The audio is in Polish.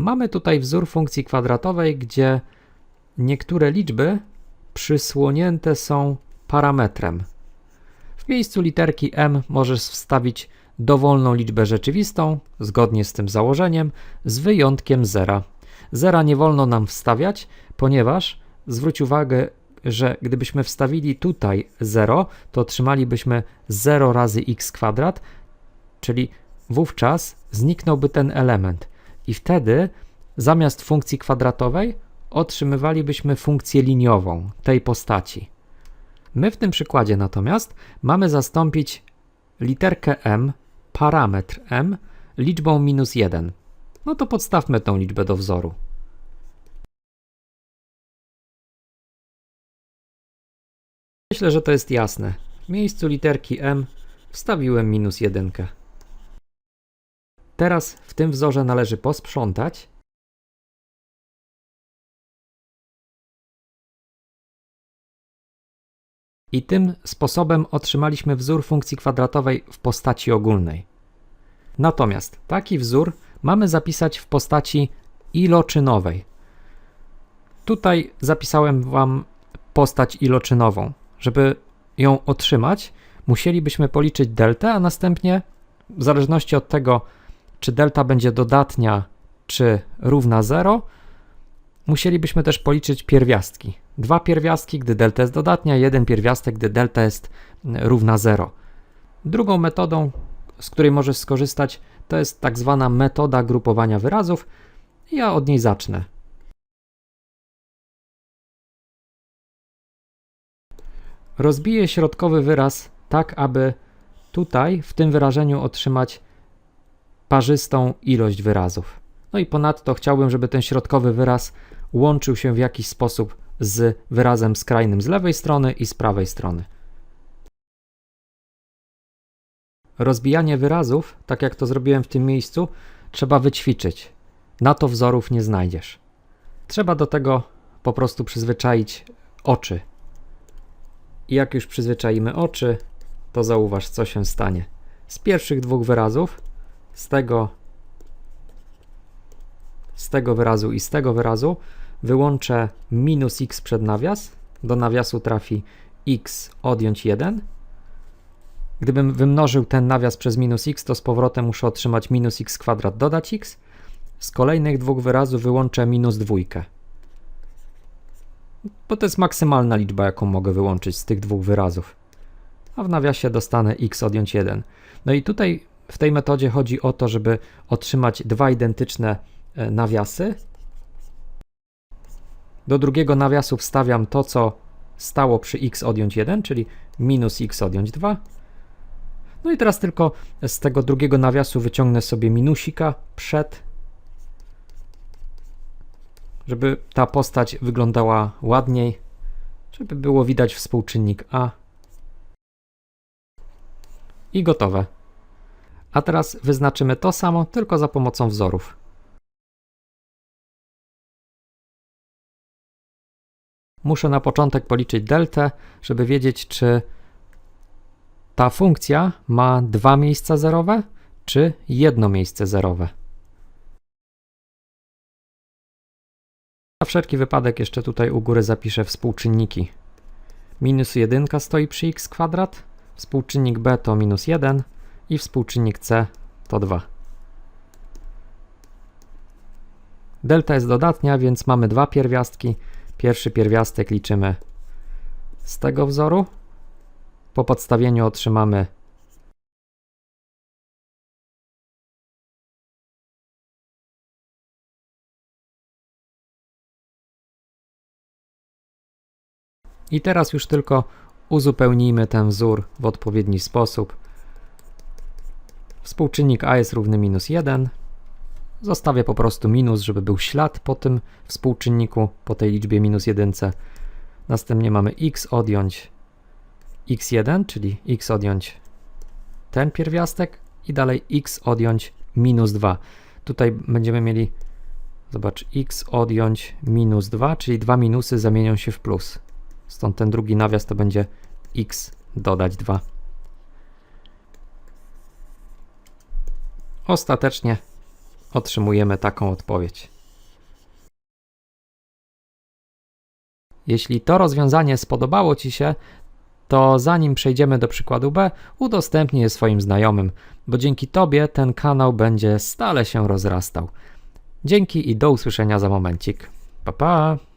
Mamy tutaj wzór funkcji kwadratowej, gdzie niektóre liczby przysłonięte są parametrem. W miejscu literki m możesz wstawić dowolną liczbę rzeczywistą, zgodnie z tym założeniem, z wyjątkiem zera. Zera nie wolno nam wstawiać, ponieważ zwróć uwagę, że gdybyśmy wstawili tutaj 0, to otrzymalibyśmy 0 razy x kwadrat, czyli wówczas zniknąłby ten element. I wtedy zamiast funkcji kwadratowej otrzymywalibyśmy funkcję liniową tej postaci. My w tym przykładzie natomiast mamy zastąpić literkę m, parametr m, liczbą minus 1. No to podstawmy tą liczbę do wzoru. Myślę, że to jest jasne. W miejscu literki m wstawiłem minus 1. Teraz w tym wzorze należy posprzątać. I tym sposobem otrzymaliśmy wzór funkcji kwadratowej w postaci ogólnej. Natomiast taki wzór mamy zapisać w postaci iloczynowej. Tutaj zapisałem Wam postać iloczynową. Żeby ją otrzymać, musielibyśmy policzyć deltę, a następnie w zależności od tego, czy delta będzie dodatnia, czy równa 0, musielibyśmy też policzyć pierwiastki. Dwa pierwiastki, gdy delta jest dodatnia, jeden pierwiastek, gdy delta jest mm, równa 0. Drugą metodą, z której możesz skorzystać, to jest tak zwana metoda grupowania wyrazów. Ja od niej zacznę. Rozbiję środkowy wyraz tak, aby tutaj w tym wyrażeniu otrzymać parzystą ilość wyrazów. No i ponadto chciałbym, żeby ten środkowy wyraz łączył się w jakiś sposób z wyrazem skrajnym z lewej strony i z prawej strony. Rozbijanie wyrazów, tak jak to zrobiłem w tym miejscu, trzeba wyćwiczyć. Na to wzorów nie znajdziesz. Trzeba do tego po prostu przyzwyczaić oczy. I jak już przyzwyczaimy oczy, to zauważ, co się stanie. Z pierwszych dwóch wyrazów, z tego, z tego wyrazu i z tego wyrazu, wyłączę minus x przed nawias. Do nawiasu trafi x odjąć 1. Gdybym wymnożył ten nawias przez minus x, to z powrotem muszę otrzymać minus x kwadrat dodać x. Z kolejnych dwóch wyrazów wyłączę minus dwójkę. Bo to jest maksymalna liczba, jaką mogę wyłączyć z tych dwóch wyrazów. A w nawiasie dostanę x odjąć 1. No i tutaj w tej metodzie chodzi o to, żeby otrzymać dwa identyczne e, nawiasy. Do drugiego nawiasu wstawiam to, co stało przy x odjąć 1, czyli minus x odjąć 2. No i teraz tylko z tego drugiego nawiasu wyciągnę sobie minusika przed, żeby ta postać wyglądała ładniej, żeby było widać współczynnik a. I gotowe. A teraz wyznaczymy to samo, tylko za pomocą wzorów. Muszę na początek policzyć deltę, żeby wiedzieć, czy ta funkcja ma dwa miejsca zerowe, czy jedno miejsce zerowe. Na wszelki wypadek jeszcze tutaj u góry zapiszę współczynniki. Minus 1 stoi przy x kwadrat, współczynnik b to minus 1 i współczynnik c to 2. Delta jest dodatnia, więc mamy dwa pierwiastki. Pierwszy pierwiastek liczymy z tego wzoru. Po podstawieniu otrzymamy I teraz już tylko uzupełnijmy ten wzór w odpowiedni sposób. Współczynnik a jest równy minus 1. Zostawię po prostu minus, żeby był ślad po tym współczynniku, po tej liczbie minus 1. Następnie mamy x odjąć x1, czyli x odjąć ten pierwiastek i dalej x odjąć minus 2. Tutaj będziemy mieli, zobacz, x odjąć minus 2, czyli dwa minusy zamienią się w plus. Stąd ten drugi nawias to będzie x dodać 2. Ostatecznie otrzymujemy taką odpowiedź. Jeśli to rozwiązanie spodobało Ci się, to zanim przejdziemy do przykładu B, udostępnij je swoim znajomym, bo dzięki Tobie ten kanał będzie stale się rozrastał. Dzięki i do usłyszenia za momencik. Pa pa!